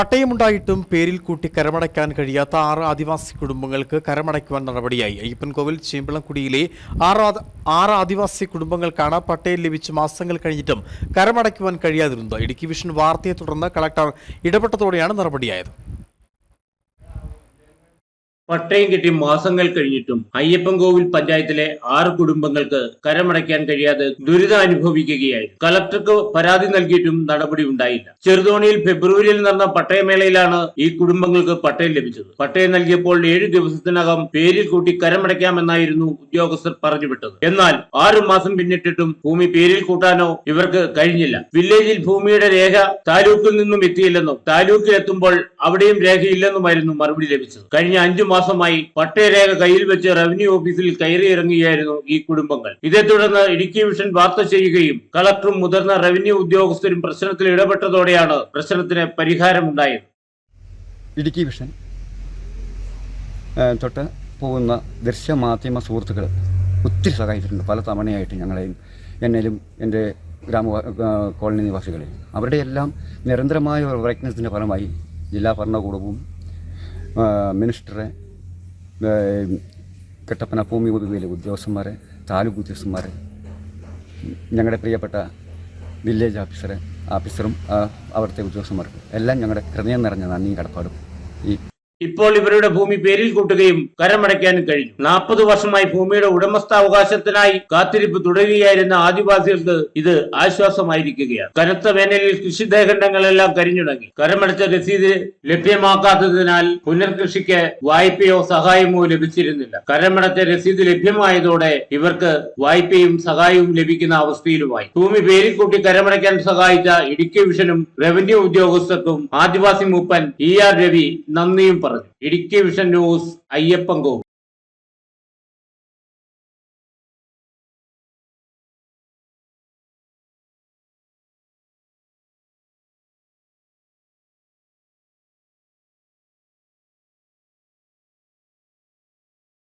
പട്ടയമുണ്ടായിട്ടും പേരിൽ കൂട്ടി കരമടയ്ക്കാൻ കഴിയാത്ത ആറ് ആദിവാസി കുടുംബങ്ങൾക്ക് കരമടയ്ക്കുവാൻ നടപടിയായി. അയ്യപ്പൻകോവിൽ ചേമ്പളംകുടിയിലെ ആറ് ആറ് ആദിവാസി കുടുംബങ്ങൾക്കാണ് പട്ടയം ലഭിച്ച് മാസങ്ങൾ കഴിഞ്ഞിട്ടും കരമടയ്ക്കുവാൻ കഴിയാതിരുന്നത്. ഇടുക്കി വിഷൻ വാർത്തയെ തുടർന്ന് കളക്ടർ ഇടപെട്ടതോടെയാണ് നടപടിയായത്. പട്ടയം കിട്ടി മാസങ്ങൾ കഴിഞ്ഞിട്ടും അയ്യപ്പൻകോവിൽ പഞ്ചായത്തിലെ ആറ് കുടുംബങ്ങൾക്ക് കരമടയ്ക്കാൻ കഴിയാതെ ദുരിതം അനുഭവിക്കുകയായി കളക്ടർക്ക് പരാതി നൽകിയിട്ടും നടപടി ഉണ്ടായില്ല. ചെറുതോണിയിൽ ഫെബ്രുവരിയിൽ നടന്ന പട്ടയമേളയിലാണ് ഈ കുടുംബങ്ങൾക്ക് പട്ടയം ലഭിച്ചത്. പട്ടയം നൽകിയപ്പോൾ ഏഴ് ദിവസത്തിനകം പേരിൽ കൂട്ടി കരമടയ്ക്കാമെന്നായിരുന്നു ഉദ്യോഗസ്ഥർ പറഞ്ഞുവിട്ടത്. എന്നാൽ ആറു മാസം പിന്നിട്ടിട്ടും ഭൂമി പേരിൽ കൂട്ടാനോ ഇവർക്ക് കഴിഞ്ഞില്ല. വില്ലേജിൽ ഭൂമിയുടെ രേഖ താലൂക്കിൽ നിന്നും എത്തിയില്ലെന്നും താലൂക്കിൽ എത്തുമ്പോൾ അവിടെയും രേഖയില്ലെന്നുമായിരുന്നു മറുപടി ലഭിച്ചത്. കഴിഞ്ഞ അഞ്ചു മാസമായി പട്ടയരേഖ കയ്യിൽ വെച്ച് റവന്യൂ ഓഫീസിൽ കയറിയിറങ്ങുകയായിരുന്നു ഈ കുടുംബങ്ങൾ. ഇതേ തുടർന്ന് ഇടുക്കി വിഷൻ വാർത്ത ചെയ്യുകയും കളക്ടറും മുതിർന്ന റവന്യൂ ഉദ്യോഗസ്ഥരും പ്രശ്നത്തിൽ ഇടപെട്ടതോടെയാണ് പ്രശ്നത്തിന് പരിഹാരമുണ്ടായത്. ഇടുക്കി വിഷൻ തൊട്ട് പോകുന്ന ദൃശ്യമാധ്യമ സുഹൃത്തുക്കൾ ഒത്തിരി സഹായിച്ചിട്ടുണ്ട്. പല തവണയായിട്ട് ഞങ്ങളെയും എന്നേലും എന്റെ ഗ്രാമ കോളനി നിവാസികളിൽ അവരുടെ എല്ലാം നിരന്തരമായ ഒരു പ്രയത്നത്തിന്റെ ഫലമായി ജില്ലാ ഭരണകൂടവും മിനിസ്റ്ററെ കട്ടപ്പന ഭൂമി വകുപ്പിലെ ഉദ്യോഗസ്ഥന്മാരെ താലൂക്ക് ഉദ്യോഗസ്ഥന്മാരെ? ഞങ്ങളുടെ പ്രിയപ്പെട്ട വില്ലേജ് ഓഫീസറെ ഓഫീസറും അവിടുത്തെ ഉദ്യോഗസ്ഥന്മാർക്കും എല്ലാം ഞങ്ങളുടെ ഹൃദയം നിറഞ്ഞ നന്ദിയും കടപ്പാടും. ഈ ഇപ്പോൾ ഇവരുടെ ഭൂമി പേരിൽ കൂട്ടുകയും കരമടയ്ക്കാനും കഴിഞ്ഞു. നാൽപ്പത് വർഷമായി ഭൂമിയുടെ ഉടമസ്ഥാവകാശത്തിനായി കാത്തിരിപ്പ് തുടരുകയായിരുന്ന ആദിവാസികൾക്ക് ഇത് ആശ്വാസമായിരിക്കുകയാണ്. കനത്ത വേനലിൽ കൃഷിദേഖണ്ഡങ്ങളെല്ലാം കരിഞ്ഞുടങ്ങി കരമടച്ച രസീത് ലഭ്യമാക്കാത്തതിനാൽ പുനർകൃഷിക്ക് വായ്പയോ സഹായമോ ലഭിച്ചിരുന്നില്ല. കരമടച്ച രസീത് ലഭ്യമായതോടെ ഇവർക്ക് വായ്പയും സഹായവും ലഭിക്കുന്ന അവസ്ഥയിലുമായി. ഭൂമി പേരിൽ കൂട്ടി കരമടയ്ക്കാൻ സഹായിച്ച ഇടുക്കി വിഷനും റവന്യൂ ഉദ്യോഗസ്ഥർക്കും ആദിവാസി മൂപ്പൻ ഇ ആർ രവി നന്ദിയും ഇടുക്കി വിഷൻ ന്യൂസ് അയ്യപ്പൻകോവ്